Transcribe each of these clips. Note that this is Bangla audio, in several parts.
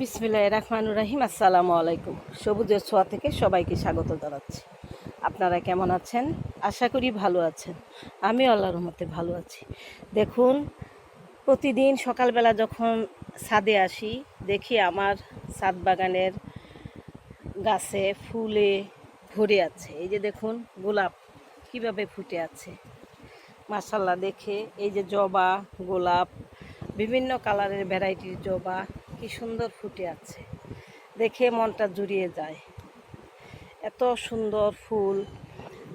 বিসমিল্লাহ রহমানুর রাহিম, আসসালামু আলাইকুম। সবুজের ছোঁয়া থেকে সবাইকে স্বাগত জানাচ্ছি। আপনারা কেমন আছেন? আশা করি ভালো আছেন। আমি আল্লাহর রহমতে ভালো আছি। দেখুন, প্রতিদিন সকালবেলা যখন ছাদে আসি, দেখি আমার ছাদ বাগানের গাছে ফুলে ভরে আছে। এই যে দেখুন, গোলাপ কীভাবে ফুটে আছে। মাসাল্লাহ দেখে এই যে জবা, গোলাপ, বিভিন্ন কালারের ভ্যারাইটির জবা কি সুন্দর ফুটে আছে। দেখে মনটা জুড়িয়ে যায়। এত সুন্দর ফুল।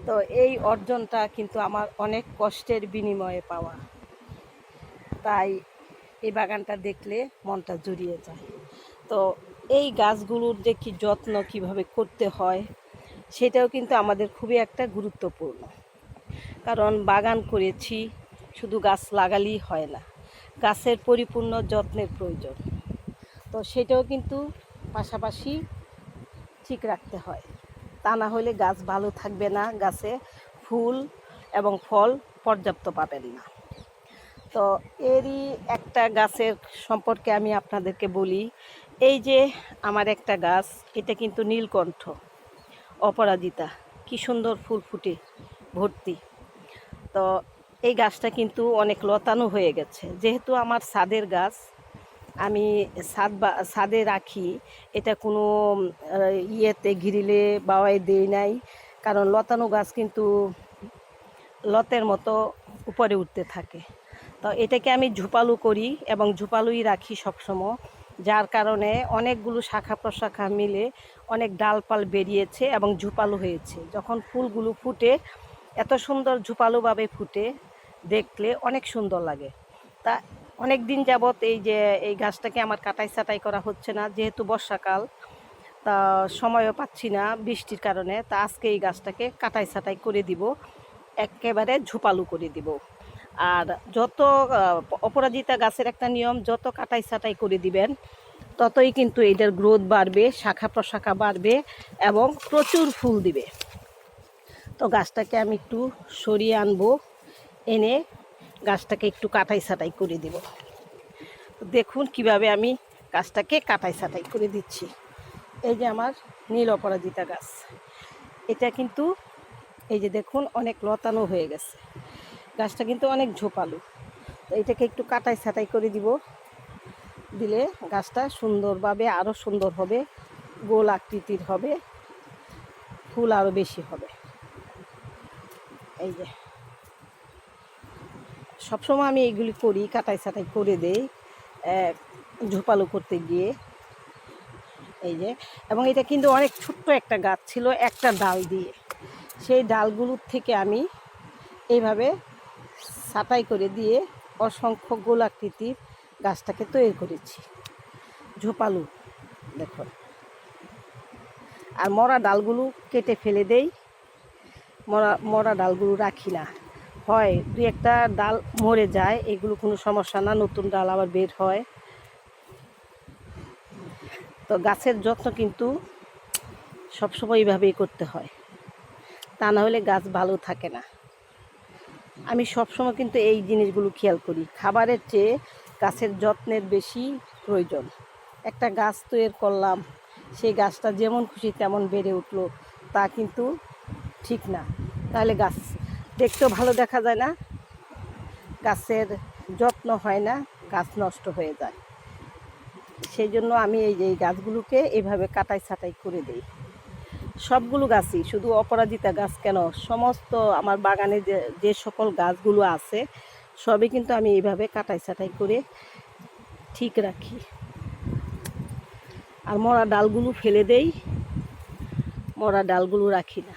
তো এই অর্জনটা কিন্তু আমার অনেক কষ্টের বিনিময়ে পাওয়া। তাই এই বাগানটা দেখলে মনটা জুড়িয়ে যায়। তো এই গাছগুলোর যে কি যত্ন কীভাবে করতে হয়, সেটাও কিন্তু আমাদের খুবই একটা গুরুত্বপূর্ণ। কারণ বাগান করেছি, শুধু গাছ লাগালেই হয় না। গাছের পরিপূর্ণ যত্নের প্রয়োজন। তো সেটাও কিন্তু পাশাপাশি ঠিক রাখতে হয়। তা না হলে গাছ ভালো থাকবে না, গাছে ফুল এবং ফল পর্যাপ্ত পাবেন না। তো এরই একটা গাছের সম্পর্কে আমি আপনাদেরকে বলি, এই যে আমার একটা গাছ, এটা কিন্তু নীলকণ্ঠ, অপরাজিতা, কি সুন্দর ফুল ফুটে, ভর্তি। তো এই গাছটা কিন্তু অনেক লতানো হয়ে গেছে। যেহেতু আমার ছাদের গাছ আমি ছাদ বা ছাদে রাখি। এটা কোনো ইয়েতে ঘিরিলে বাওয়াই দেই নাই। কারণ লতানো গাছ কিন্তু লতের মতো উপরে উঠতে থাকে। তো এটাকে আমি ঝুপালু করি এবং ঝুপালুই রাখি সবসময়। যার কারণে অনেকগুলো শাখা প্রশাখা মিলে অনেক ডালপাল বেরিয়েছে এবং ঝুপালু হয়েছে। যখন ফুলগুলো ফুটে, এত সুন্দর ঝুপালুভাবে ফুটে, দেখলে অনেক সুন্দর লাগে। তা অনেক দিন যাবৎ এই যে এই গাছটাকে আমার কাটাই ছাটাই করা হচ্ছে না, যেহেতু বর্ষাকাল, তা সময়ও পাচ্ছি না বৃষ্টির কারণে, তা আজকে এই গাছটাকে কাটাই ছাটাই করে দিব, একেবারে ঝোপালু করে দিব। আর যত অপরাজিতা গাছের একটা নিয়ম, যত কাটাই ছাটাই করে দিবেন, ততই কিন্তু এটার গ্রোথ বাড়বে, শাখা প্রশাখা বাড়বে এবং প্রচুর ফুল দিবে। তো গাছটাকে আমি একটু সরিয়ে আনব, এনে গাছটাকে একটু কাটাই ছাটাই করে দিব। দেখুন কীভাবে আমি গাছটাকে কাটাই ছাটাই করে দিচ্ছি। এই যে আমার নীল অপরাজিতা গাছ। এটা কিন্তু এই যে দেখুন অনেক লতানো হয়ে গেছে। গাছটা কিন্তু অনেক ঝোপালো। তো এটাকে একটু কাটাই ছাটাই করে দিব। দিলে গাছটা সুন্দরভাবে আরও সুন্দর হবে, গোল আকৃতির হবে, ফুল আরও বেশি হবে। এই যে। সবসময় আমি এগুলি করি, কাটাই ছাটাই করে দেই ঝোপালো করতে গিয়ে। এই যে, এবং এটা কিন্তু অনেক ছোট্ট একটা গাছ ছিল, একটা ডাল দিয়ে। সেই ডালগুলোর থেকে আমি এইভাবে ছাটাই করে দিয়ে অসংখ্য গোলাকৃতির গাছটাকে তৈরি করেছি। ঝোপালু, দেখো। আর মরা ডালগুলো কেটে ফেলে দেই, মরা মরা ডালগুলো রাখি না। হয়, দুই একটা ডাল মরে যায়, এগুলো কোনো সমস্যা না, নতুন ডাল আবার বের হয়। তো গাছের যত্ন কিন্তু সবসময় এইভাবেই করতে হয়। তা না হলে গাছ ভালো থাকে না। আমি সবসময় কিন্তু এই জিনিসগুলো খেয়াল করি। খাবারের চেয়ে গাছের যত্নের বেশি প্রয়োজন। একটা গাছ তৈরি করলাম, সেই গাছটা যেমন খুশি তেমন বেড়ে উঠল, তা কিন্তু ঠিক না। তাহলে গাছ দেখতেও ভালো দেখা যায় না। গাছের যত্ন হয় না, গাছ নষ্ট হয়ে যায়। সেই জন্য আমি এই যে গাছগুলোকে এভাবে কাটাই ছাটাই করে দিই। সবগুলো গাছই, শুধু অপরাজিতা গাছ কেন? সমস্ত আমার বাগানে যে যে সকল গাছগুলো আছে, সবই কিন্তু আমি এইভাবে কাটাই ছাটাই করে ঠিক রাখি। আর মরা ডালগুলো ফেলে দেই, মরা ডালগুলো রাখি না।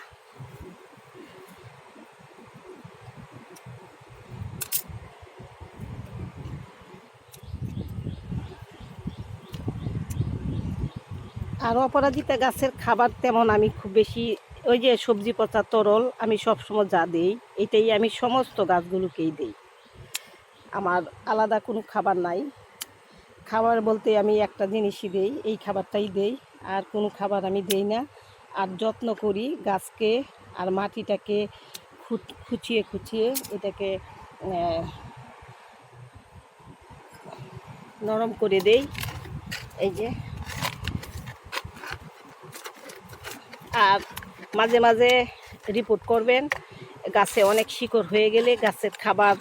আর অপরাজিতা গাছের খাবার তেমন আমি খুব বেশি, ওই যে সবজি পচা তরল আমি সবসময় যা দিই, এটাই আমি সমস্ত গাছগুলোকেই দিই। আমার আলাদা কোনো খাবার নাই। খাবার বলতে আমি একটা জিনিসই দেই, এই খাবারটাই দেই, আর কোনো খাবার আমি দেই না। আর যত্ন করি গাছকে আর মাটিটাকে খুচিয়ে খুচিয়ে এটাকে নরম করে দেই। এই যে আর মাঝে মাঝে রিপোর্ট করবেন। গাছে অনেক শিকড় হয়ে গেলে গাছের খাবার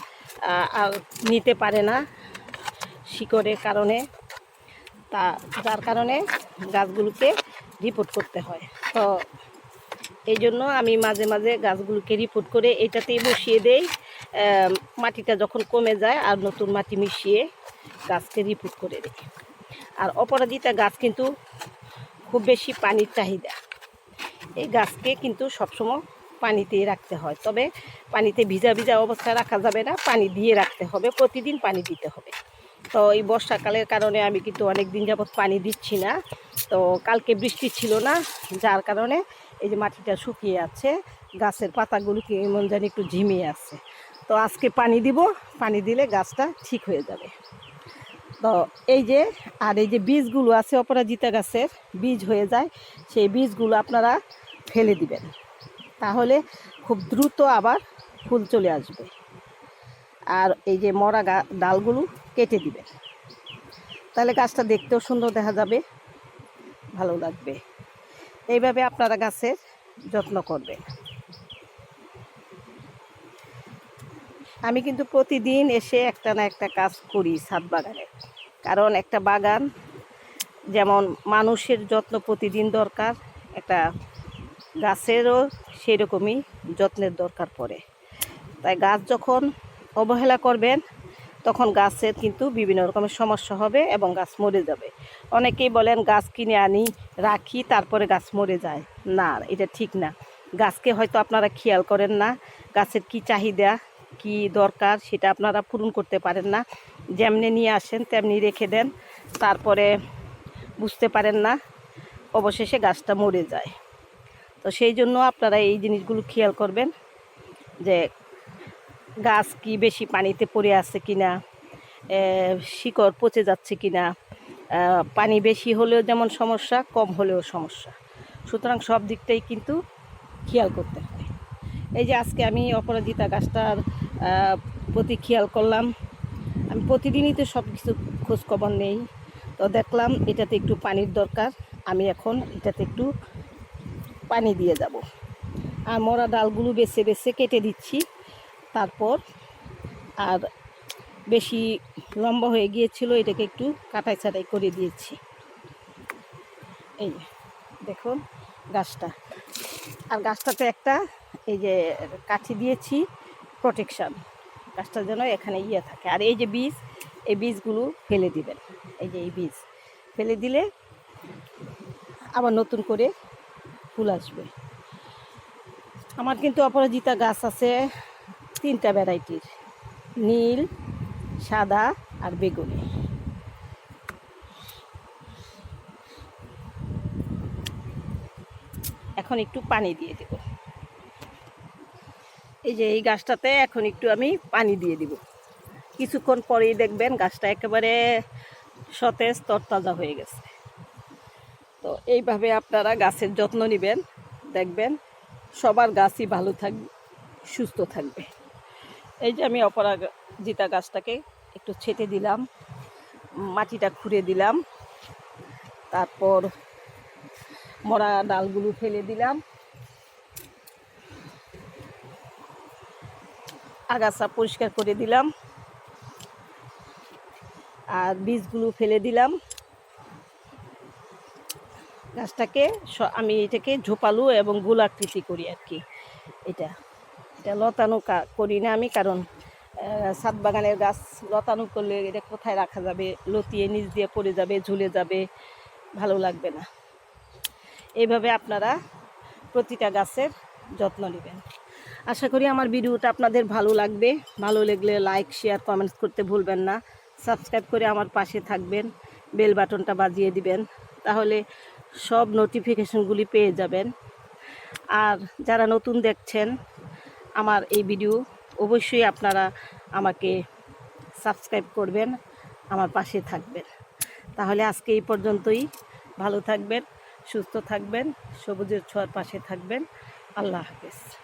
নিতে পারে না শিকড়ের কারণে। তা, যার কারণে গাছগুলোকে রিপোর্ট করতে হয়। তো, এই জন্য আমি মাঝে মাঝে গাছগুলোকে রিপোর্ট করে এটাতেই বসিয়ে দেই। মাটিটা যখন কমে যায় আর নতুন মাটি মিশিয়ে গাছকে রিপোর্ট করে দিই। আর অপরাজিতা গাছ কিন্তু খুব বেশি পানির চাহিদা। এই গাছকে কিন্তু সবসময় পানিতেই রাখতে হয়। তবে পানিতে ভিজা ভিজা অবস্থায় রাখা যাবে না, পানি দিয়ে রাখতে হবে, প্রতিদিন পানি দিতে হবে। তো এই বর্ষাকালের কারণে আমি কিন্তু অনেক দিন যাবৎ পানি দিচ্ছি না। তো কালকে বৃষ্টি ছিল না, যার কারণে এই যে মাটিটা শুকিয়ে আছে, গাছের পাতাগুলো কি এমন জানি একটু ঝিমিয়ে আছে। তো আজকে পানি দিব, পানি দিলে গাছটা ঠিক হয়ে যাবে। তো এই যে, আর এই যে বীজগুলো আছে অপরাজিতা গাছের, বীজ হয়ে যায়। সেই বীজগুলো আপনারা ফেলে দিবেন। তাহলে খুব দ্রুত আবার ফুল চলে আসবে। আর এই যে মরা ডালগুলো কেটে দিবেন। তাহলে গাছটা দেখতেও সুন্দর দেখা যাবে, ভালো লাগবে। এইভাবে আপনারা গাছের যত্ন করবেন। আমি কিন্তু প্রতিদিন এসে একটা না একটা কাজ করি ছাদ বাগানে। কারণ একটা বাগান যেমন মানুষের যত্ন প্রতিদিন দরকার, একটা গাছেরও সেরকমই যত্নের দরকার পড়ে। তাই গাছ যখন অবহেলা করবেন, তখন গাছের কিন্তু বিভিন্ন রকমের সমস্যা হবে এবং গাছ মরে যাবে। অনেকেই বলেন, গাছ কিনে আনি, রাখি, তারপরে গাছ মরে যায়। না, এটা ঠিক না। গাছকে হয়তো আপনারা খেয়াল করেন না, গাছের কি চাহিদা, কি দরকার সেটা আপনারা পূরণ করতে পারেন না। যেমনি নিয়ে আসেন, তেমনি রেখে দেন, তারপরে বুঝতে পারেন না, অবশেষে গাছটা মরে যায়। তো সেই জন্য আপনারা এই জিনিসগুলো খেয়াল করবেন যে গাছ কি বেশি পানিতে পড়ে আছে কিনা এ, শিকড় পচে যাচ্ছে কিনা আহ, পানি বেশি হলেও যেমন সমস্যা কম হলেও সমস্যা। সুতরাং সব দিকটাই কিন্তু খেয়াল করতে হয় এই যে আজকে আমি অপরাজিতা গাছটার প্রতি খেয়াল করলাম। আমি প্রতিদিনই তো সব কিছু খোঁজখবর নেই। তো দেখলাম এটাতে একটু পানির দরকার। আমি এখন এটাতে একটু পানি দিয়ে যাব। আর মরা ডালগুলো বেছে বেছে কেটে দিচ্ছি। তারপর আর বেশি লম্বা হয়ে গিয়েছিল, এটাকে একটু কাটাই ছাটাই করে দিয়েছি। এই দেখুন গাছটা। আর গাছটাতে একটা এই যে কাঠি দিয়েছি প্রোটেকশান গাছটা যেন এখানে ইয়ে থাকে। আর এই যে বীজ, এই বীজগুলো ফেলে দিবেন। এই যে এই বীজ। ফেলে দিলে আবার নতুন করে ফুল আসবে। আমার কিন্তু অপরাজিতা গাছ আছে তিনটা ভ্যারাইটির, নীল, সাদা আর বেগুনি। এখন একটু পানি দিয়ে দেব। এই যে এই গাছটাতে এখন একটু আমি পানি দিয়ে দিব। কিছুক্ষণ পরেই দেখবেন গাছটা একেবারে সতেজ তরতাজা হয়ে গেছে। তো এইভাবে আপনারা গাছের যত্ন নেবেন। দেখবেন সবার গাছই ভালো থাকবে সুস্থ থাকবে। এই যে আমি অপরাজিতা গাছটাকে একটু ছেটে দিলাম, মাটিটা খুঁড়ে দিলাম, তারপর মরা ডালগুলো ফেলে দিলাম। আগাছা পরিষ্কার করে দিলাম। আর বীজগুলো ফেলে দিলাম। গাছটাকে আমি এটাকে ঝোপালু এবং গোলাকৃতি করি আর কি। এটা এটা লতানো করি না আমি কারণ ছাদ বাগানের গাছ লতানো করলে এটা কোথায় রাখা যাবে? লতিয়ে নিচ দিয়ে পড়ে যাবে, ঝুলে যাবে, ভালো লাগবে না। এইভাবে আপনারা প্রতিটা গাছের যত্ন নেবেন। আশা করি আমার ভিডিওটা আপনাদের ভালো লাগবে। ভালো লাগলে লাইক, শেয়ার, কমেন্টস করতে ভুলবেন না। সাবস্ক্রাইব করে আমার পাশে থাকবেন। বেল বাটনটা বাজিয়ে দিবেন। তাহলে সব নোটিফিকেশনগুলি পেয়ে যাবেন। আর যারা নতুন দেখছেন আমার এই ভিডিও অবশ্যই আপনারা আমাকে সাবস্ক্রাইব করবেন, আমার পাশে থাকবেন। তাহলে আজকে এই পর্যন্তই। ভালো থাকবেন, সুস্থ থাকবেন, সবুজের ছোঁয়ার পাশে থাকবেন। আল্লাহ হাফেজ।